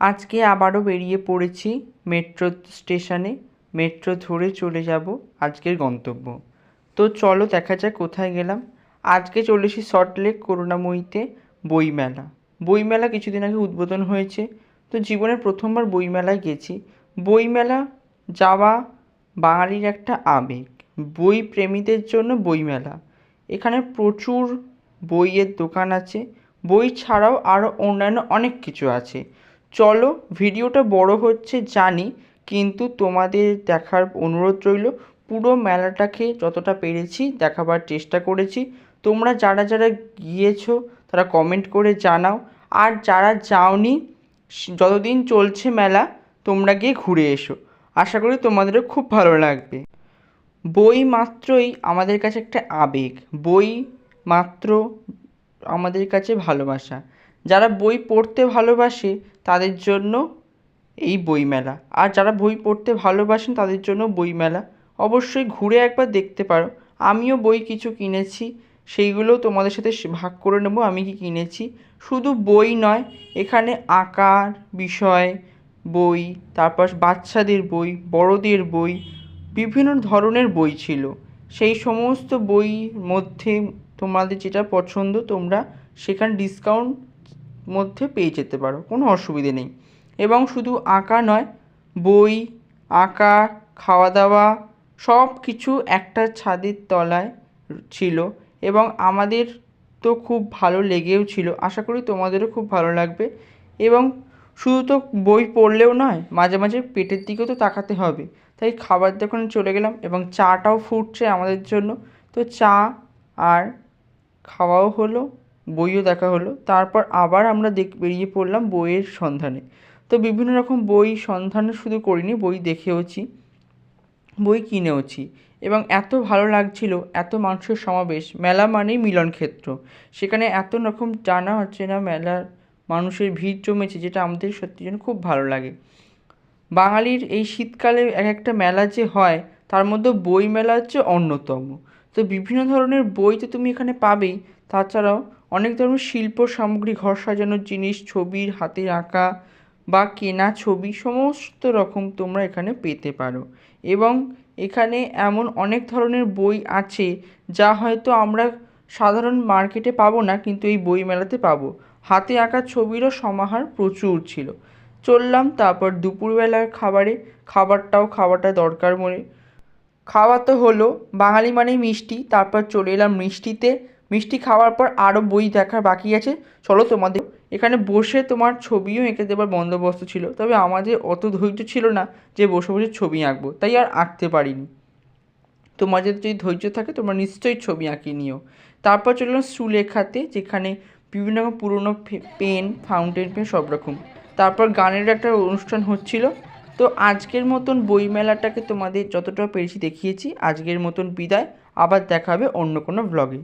আজকে আবারও বেরিয়ে পড়েছি মেট্রো স্টেশনে। মেট্রো ধরে চলে যাব আজকের গন্তব্য। তো চলো দেখা যাক কোথায় গেলাম। আজকে চলেছি সল্টলেক করুণাময়ীতে বইমেলা। বইমেলা কিছুদিন আগে উদ্বোধন হয়েছে। তো জীবনের প্রথমবার বইমেলায় গেছি। বইমেলা যাওয়া বাঙালির একটা আবেগ। বই প্রেমীদের জন্য বইমেলা। এখানে প্রচুর বইয়ের দোকান আছে। বই ছাড়াও আরও অন্যান্য অনেক কিছু আছে। চলো ভিডিওটা বড় হচ্ছে জানি, কিন্তু তোমাদের দেখার অনুরোধ রইল, পুরো মেলাটাকে যতটা পেরেছি দেখাবার চেষ্টা করেছি। তোমরা যারা যারা গিয়েছো, তারা কমেন্ট করে জানাও। আর যারা যাওনি যতদিন চলছে মেলা, তোমরা গিয়ে ঘুরে এসো। আশা করি তোমাদেরও খুব ভালো লাগবে। বই মাত্রই আমাদের কাছে একটা আবেগ। বই মাত্র আমাদের কাছে ভালোবাসা। যারা বই পড়তে ভালোবাসে তাদের জন্য এই বইমেলা। আর যারা বই পড়তে ভালোবাসেন, তাদের জন্য বইমেলা। অবশ্যই ঘুরে একবার দেখতে পারো। আমিও বই কিছু কিনেছি, সেইগুলো তোমাদের সাথে ভাগ করে নেব, আমি কি কিনেছি। শুধু বই নয়, এখানে আঁকার বিষয়, বই, তারপর বাচ্চাদের বই, বড়দের বই, বিভিন্ন ধরনের বই ছিল। সেই সমস্ত বইয়ের মধ্যে তোমাদের যেটা পছন্দ, তোমরা সেখানে ডিসকাউন্ট মধ্যে পেয়ে যেতে পারো, কোনো অসুবিধে নেই। এবং শুধু আঁকা নয়, বই আঁকা খাওয়া দাওয়া সব কিছু একটা ছাদের তলায় ছিল এবং আমাদের তো খুব ভালো লেগেও ছিল। আশা করি তোমাদেরও খুব ভালো লাগবে। এবং শুধু তো বই পড়লেও নয়, মাঝে মাঝে পেটের দিকেও তো তাকাতে হবে। তাই খাবার দোকানে চলে গেলাম এবং চাটাও ফুটছে আমাদের জন্য, তো চা আর খাওয়াও হলো। বইও দেখা হলো। তারপর আবার আমরা দেখ, বেরিয়ে পড়লাম বইয়ের সন্ধানে। তো বিভিন্ন রকম বই সন্ধান শুধু করিনি, বই দেখেওছি, বই কিনেওছি। এবং এত ভালো লাগছিল, এত মানুষের সমাবেশ, মেলা মানেই মিলন ক্ষেত্র। সেখানে এত রকম জানা হচ্ছে না মেলার, মানুষের ভিড় জমেছে, যেটা আমাদের সত্যি যেন খুব ভালো লাগে। বাঙালির এই শীতকালে এক একটা মেলা যে হয়, তার মধ্যে বই মেলা হচ্ছে অন্যতম। তো বিভিন্ন ধরনের বই তো তুমি এখানে পাবেই, তাছাড়াও অনেক ধরনের শিল্প সামগ্রী, ঘর সাজানোর জিনিস ছবির হাতের আঁকা বা কেনা ছবি, সমস্ত রকম তোমরা এখানে পেতে পারো। এবং এখানে এমন অনেক ধরনের বই আছে যা হয়তো আমরা সাধারণ মার্কেটে পাবো না, কিন্তু এই বই মেলাতে পাবো। হাতে আঁকা ছবিরও সমাহার প্রচুর ছিল। চললাম, তারপর দুপুরবেলার খাবারে, খাবারটাও খাওয়াটা দরকার মনে। খাওয়া তো হলো, বাঙালি মানেই মিষ্টি, তারপর চলে এলাম মিষ্টিতে। মিষ্টি খাওয়ার পর আরও বই দেখার বাকি আছে। চলো তোমাদের, এখানে বসে তোমার ছবিও এঁকে দেবার বন্দোবস্ত ছিল, তবে আমাদের অত ধৈর্য ছিল না যে বসে বসে ছবি আঁকবো, তাই আর আঁকতে পারিনি। তোমাদের যদি ধৈর্য থাকে, তোমরা নিশ্চয়ই ছবি আঁকি নিও। তারপর চললাম সুলেখাতে, যেখানে বিভিন্ন রকম পুরনো পেন, ফাউন্টেন পেন সব রকম। তারপর গানের একটা অনুষ্ঠান হচ্ছিল। তো আজকের মতন বইমেলাটাকে তোমাদের যতটা পেরেছি দেখিয়েছি, আজকের মতন বিদায়। আবার দেখা হবে অন্য কোনো ব্লগে